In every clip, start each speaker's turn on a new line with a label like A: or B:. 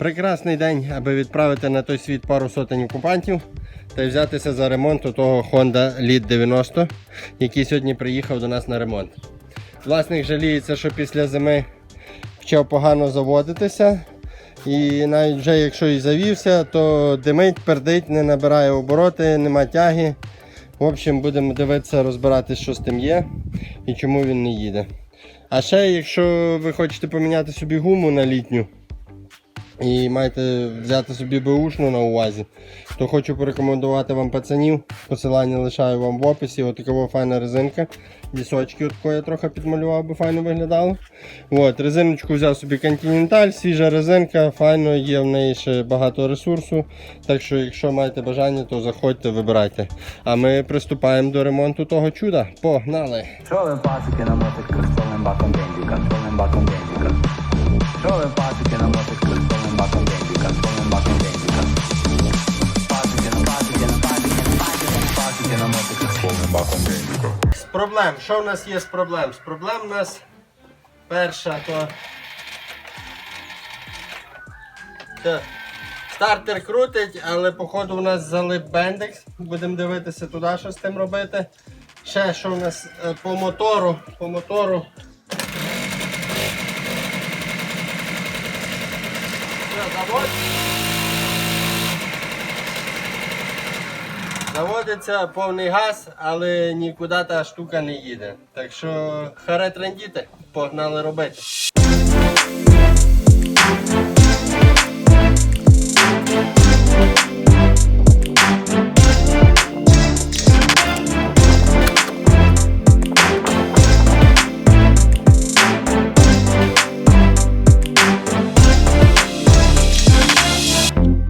A: Прекрасний день, аби відправити на той світ пару сотень окупантів та взятися за ремонт у того Honda Lead 90, який сьогодні приїхав до нас на ремонт. Власник жаліється, що після зими почав погано заводитися. І навіть вже якщо і завівся, то димить, пердить, не набирає обороти, нема тяги. В общем, будемо дивитися, розбиратися, що з тим є і чому він не їде. А ще, якщо ви хочете поміняти собі гуму на літню і маєте взяти собі беушну на увазі, то хочу порекомендувати вам пацанів. Посилання лишаю вам в описі. Така файна резинка. Дісочки от я трохи підмалював, би файно виглядало. От, резиночку взяв собі Continental, свіжа резинка, файно, є в неї ще багато ресурсу. Так що, якщо маєте бажання, то заходьте, вибирайте. А ми приступаємо до ремонту того чуда. Погнали!
B: Що ви пасики на мотиках з повним баком бензика, з баком бензика? Що ви
A: проблем. Що в нас є з проблем? З проблем у нас перша то. Це Стартер крутить, але походу у нас залип бендекс. Будемо дивитися туди, що з тим робити. Ще що у нас е, по мотору. По мотору. Все, завод. Заводиться повний газ, але нікуди та штука не їде. Так що харе трендіти, погнали робити.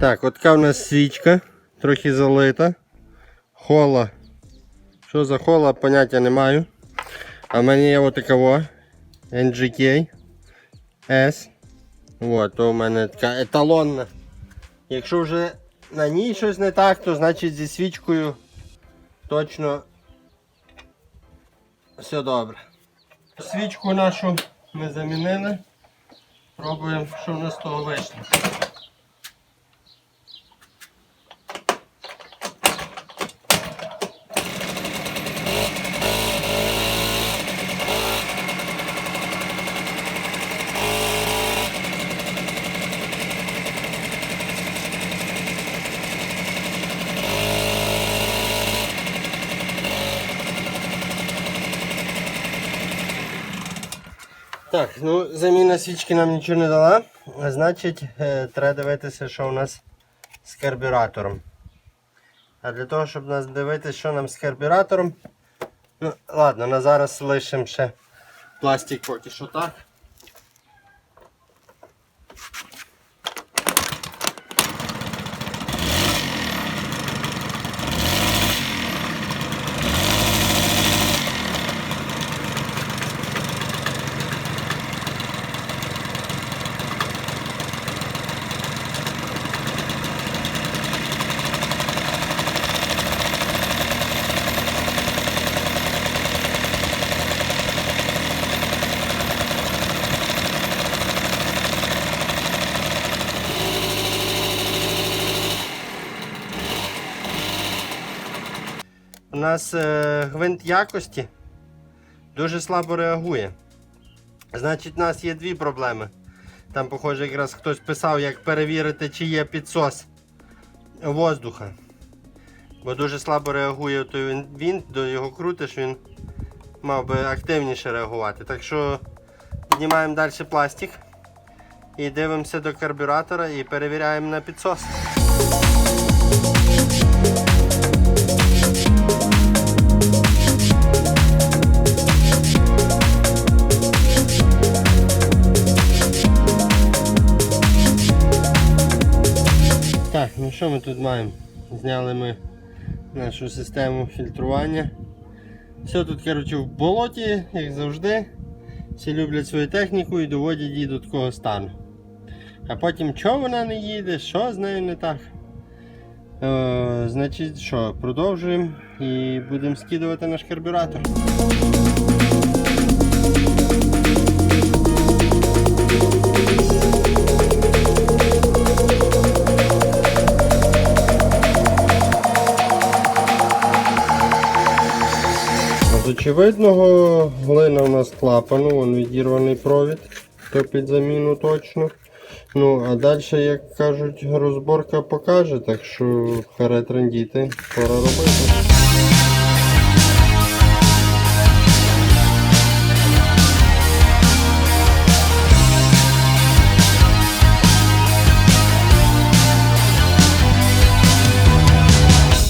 A: Так, от така у нас свічка, трохи залита. Хола. Що за хола, поняття не маю. А в мене є отакова NGK S. От, то в мене така еталонна. Якщо вже на ній щось не так, то значить зі свічкою точно все добре. Свічку нашу ми замінили. Пробуємо, що в нас з того вийшло. Так, ну заміна свічки нам нічого не дала. Значить, е, треба дивитися, що у нас з карбюратором. А для того, щоб нас дивитися, що нам з карбюратором. Ну, ладно, на зараз лишимо ще пластик поки що так. У нас е, гвинт якості дуже слабо реагує. Значить, у нас є дві проблеми. Там, похоже, якраз хтось писав, як перевірити, чи є підсос воздуха. Бо дуже слабо реагує той він- до його крутиш, він мав би активніше реагувати. Так що піднімаємо далі пластик і дивимося до карбюратора і перевіряємо на підсос. Що ми тут маємо? Зняли ми нашу систему фільтрування. Все тут коротше, в болоті, як завжди. Всі люблять свою техніку і доводять її до такого стану. А потім чого вона не їде, що з нею не так. Е, значить, що, продовжуємо і будемо скидувати наш карбюратор. Очевидного, глина у нас клапану, вон відірваний провід, то під заміну точно. Ну, а далі, як кажуть, розборка покаже, так що харе трендіти, пора робити.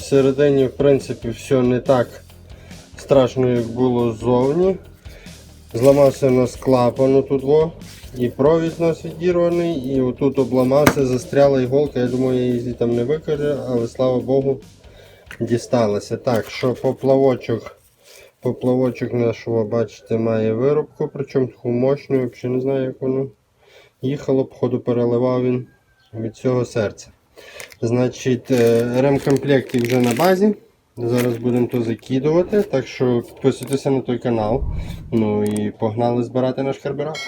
A: Всередині, в принципі, все не так страшно, як було ззовні. Зламався у нас клапан тут во, і провід у нас відірваний, і отут обламався, застряла іголка. Я думаю, я її там не викажу, але слава Богу, дісталася. Так, що поплавочок. Поплавочок нашого, бачите, має виробку, причому таку мощну, взагалі не знаю, як воно їхало, походу переливав він від цього серця. Значить, е, ремкомплекти вже на базі. Зараз будемо то закидувати, так що підписуйтеся на той канал. Ну і погнали збирати наш карбюратор.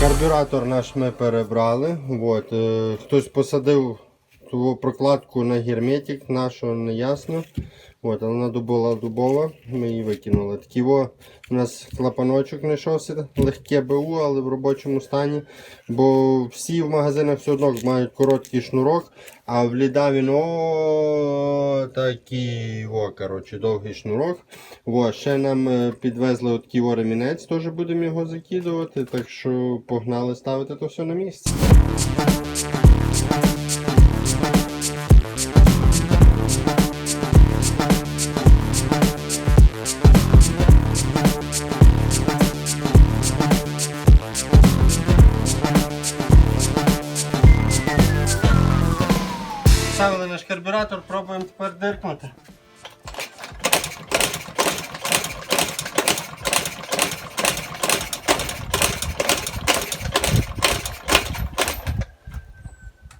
A: Карбюратор наш ми перебрали. От, е, хтось посадив ту прокладку на герметик, нашого не ясно. От, вона була дубова, ми її викинули. Такий во, у нас клапаночок знайшовся, легке БУ, але в робочому стані. Бо всі в магазинах все одно мають короткий шнурок, а в ліда він такий о, коротше, довгий шнурок. О, ще нам е, підвезли от такий о ремінець, теж будемо його закидувати. Так що погнали ставити то все на місце. Ставили наш карбюратор, пробуємо тепер диркнути.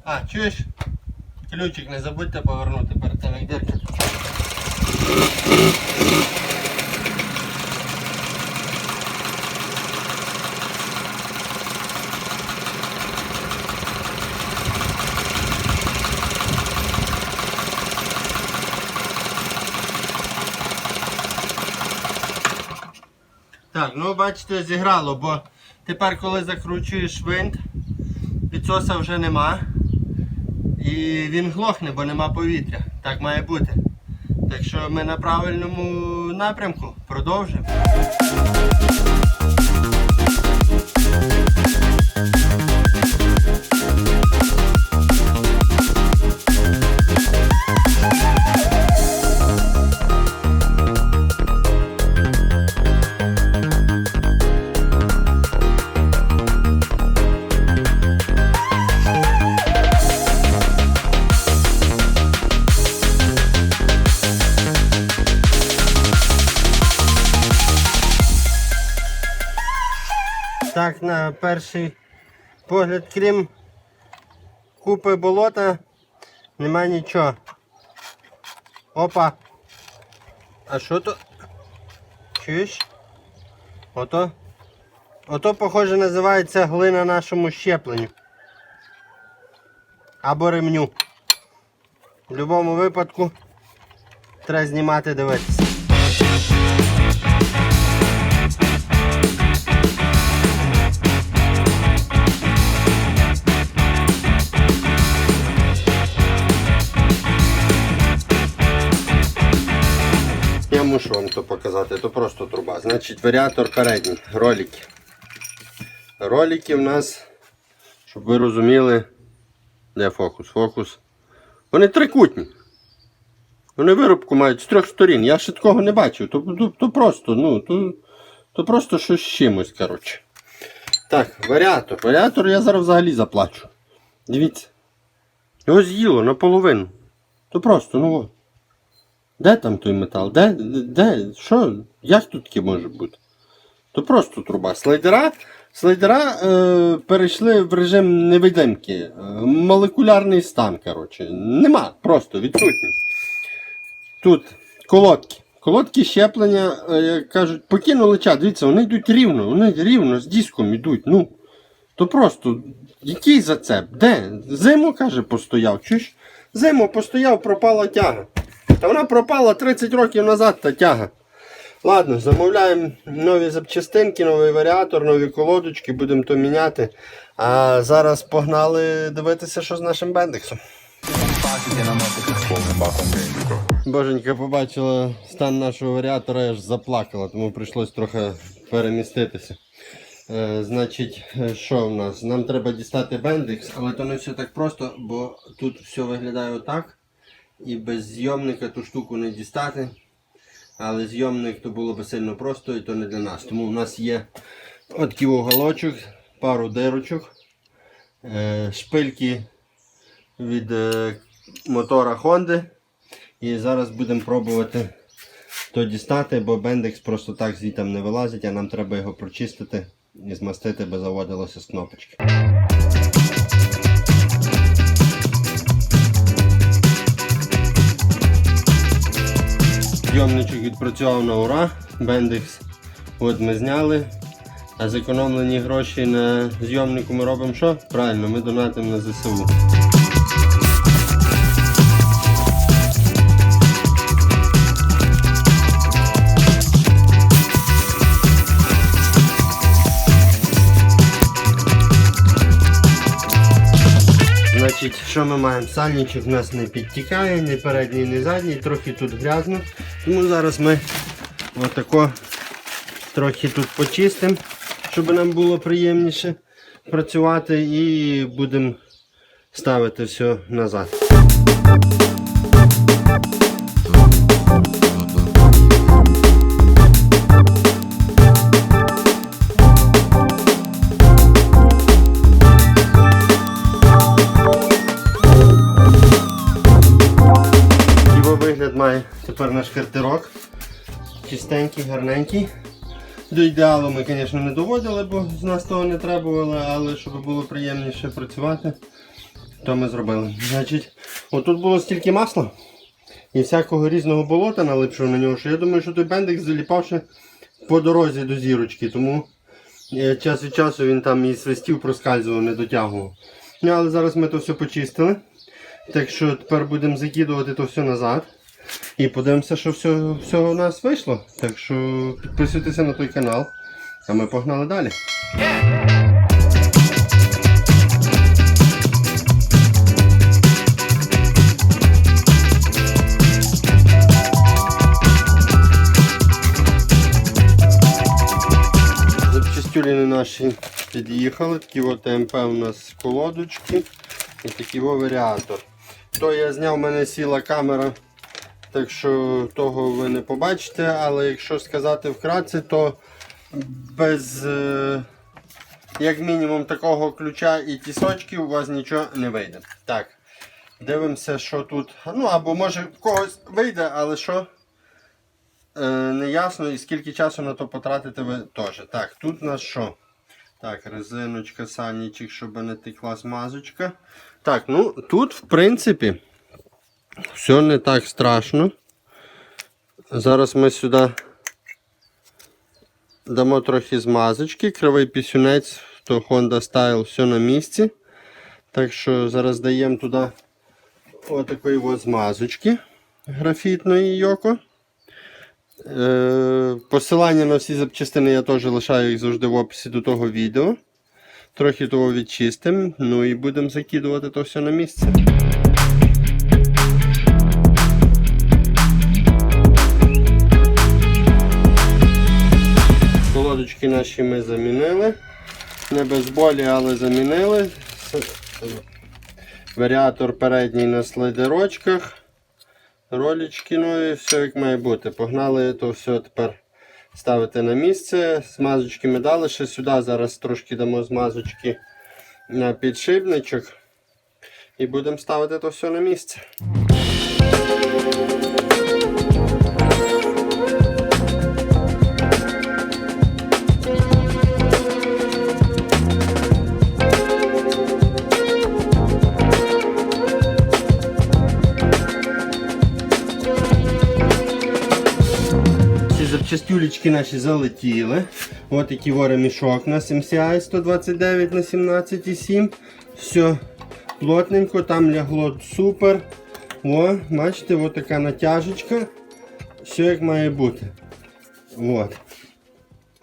A: А, чуєш? Ключик не забудьте повернути перед тим, як диркати. Так, ну бачите, зіграло, бо тепер, коли закручуєш винт, підсоса вже нема. І він глохне, бо нема повітря. Так має бути. Так що ми на правильному напрямку продовжуємо. Так, на перший погляд, крім купи болота, нема нічого. Опа. А що то? Чуєш? Ото. Ото, похоже, називається глина нашому щепленню. Або ремню. В будь-якому випадку треба знімати дивитися. То показати, то просто труба. Значить, варіатор передній, ролики. Ролики в нас, щоб ви розуміли, де фокус? Фокус. Вони трикутні. Вони виробку мають з трьох сторін. Я ще такого не бачив. То, то, то просто, ну, то, то просто щось з чимось, коротше. Так, варіатор. Варіатор я зараз взагалі заплачу. Дивіться. Його з'їло наполовину. То просто, ну от. Де там той метал? Де? Де? Що? Як тут таке може бути? То просто труба. Слайдера, слайдера е, перейшли в режим невидимки. Е, молекулярний стан, коротше. Нема, просто відсутність. Тут колодки. Колодки щеплення, е, як кажуть, покинули чат. Дивіться, вони йдуть рівно, вони рівно з диском йдуть. Ну, то просто, який зацеп? Де? Зиму, каже, постояв. Чуєш? Зиму постояв, пропала тяга. Та вона пропала 30 років назад, та тяга. Ладно, замовляємо нові запчастинки, новий варіатор, нові колодочки, будемо то міняти. А зараз погнали дивитися, що з нашим бендексом. Боженька побачила стан нашого варіатора аж заплакала, тому прийшлось трохи переміститися. Е, значить, е, що в нас? Нам треба дістати бендекс, але то не все так просто, бо тут все виглядає отак. І без зйомника ту штуку не дістати. Але зйомник то було би сильно просто і то не для нас. Тому в нас є такий уголочок, пару дирочок, е, шпильки від е, мотора Honda. І зараз будемо пробувати то дістати, бо бендекс просто так звітом не вилазить, а нам треба його прочистити і змастити, бо заводилося з кнопочки. Зйомничок відпрацював на ура, бендекс от ми зняли. А зекономлені гроші на зйомнику ми робимо що? Правильно, ми донатимо на ЗСУ. Значить, що ми маємо? Сальничок в нас не підтікає, ні передній, ні задній, трохи тут грязно. Тому зараз ми отако трохи тут почистимо, щоб нам було приємніше працювати і будемо ставити все назад. Наш картерок. Чистенький, гарненький. До ідеалу ми, звісно, не доводили, бо з нас того не требували, але щоб було приємніше працювати, то ми зробили. Значить, отут було стільки масла і всякого різного болота налипшого на нього, що я думаю, що той бендик заліпав ще по дорозі до зірочки, тому е, час від часу він там і свистів проскальзував, не дотягував. Ну, але зараз ми то все почистили. Так що тепер будемо закидувати то все назад. І подивимося, що все, все у нас вийшло. Так що підписуйтеся на той канал. А ми погнали далі. Запчастюліни наші під'їхали. Такі от ТМП у нас колодочки і такий варіатор. То я зняв, в мене сіла камера, так що того ви не побачите, але якщо сказати вкратце, то без е, як мінімум такого ключа і тісочків у вас нічого не вийде. Так, дивимося, що тут. Ну або може в когось вийде, але що е, не ясно і скільки часу на то потратите ви теж. Так, тут у нас що? Так, резиночка, санічок, щоб не текла смазочка. Так, ну тут, в принципі, все не так страшно. Зараз ми сюди дамо трохи змазочки, кривий пісюнець, то Honda Style, все на місці. Так що зараз даємо туди отакої от змазочки графітної йоко. Е, посилання на всі запчастини я теж лишаю їх завжди в описі до того відео. Трохи того відчистимо, ну і будемо закидувати то все на місце. Колодочки наші ми замінили. Не без болі, але замінили. Варіатор передній на слайдерочках. Ролічки нові, все як має бути. Погнали то все тепер ставити на місце. Смазочки ми дали ще сюди. Зараз трошки дамо змазочки на підшипничок. І будемо ставити то все на місце. Тюлечки наші залетіли. От такий воремішок у нас MCI 129 на 17,7. Все плотненько, там лягло супер. О, бачите, от така натяжечка. Все як має бути. От.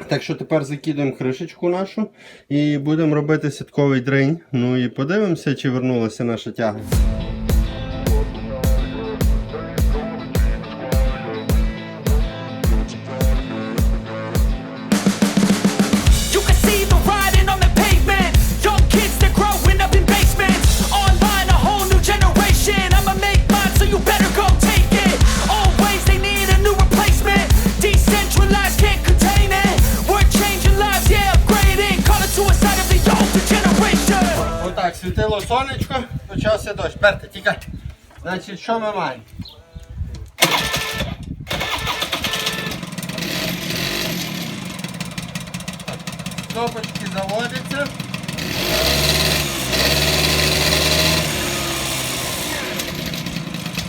A: Так що тепер закидуємо кришечку нашу і будемо робити сітковий дринь. Ну і подивимося, чи вернулася наша тяга. сонечко, почався дощ. Берте, тікай. Значить, що ми маємо? Кнопочки заводяться.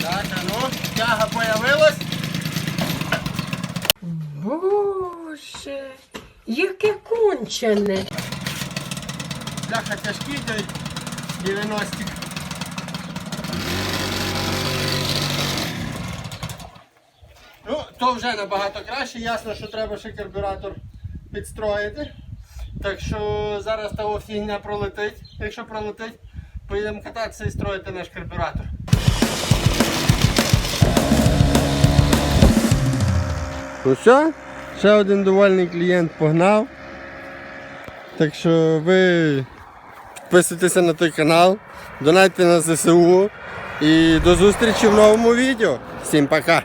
A: Так, а ну, тяга появилась.
C: Боже, яке кончене.
A: Бляха тяжкий. 90 Ну, то вже набагато краще, ясно, що треба ще карбюратор підстроїти. Так що зараз того фігня пролетить. Якщо пролетить, поїдемо кататися і строїти наш карбюратор. Ну все, ще один довольний клієнт погнав. Так що ви підписуйтеся на той канал, донайте на ЗСУ і до зустрічі в новому відео. Всім пока!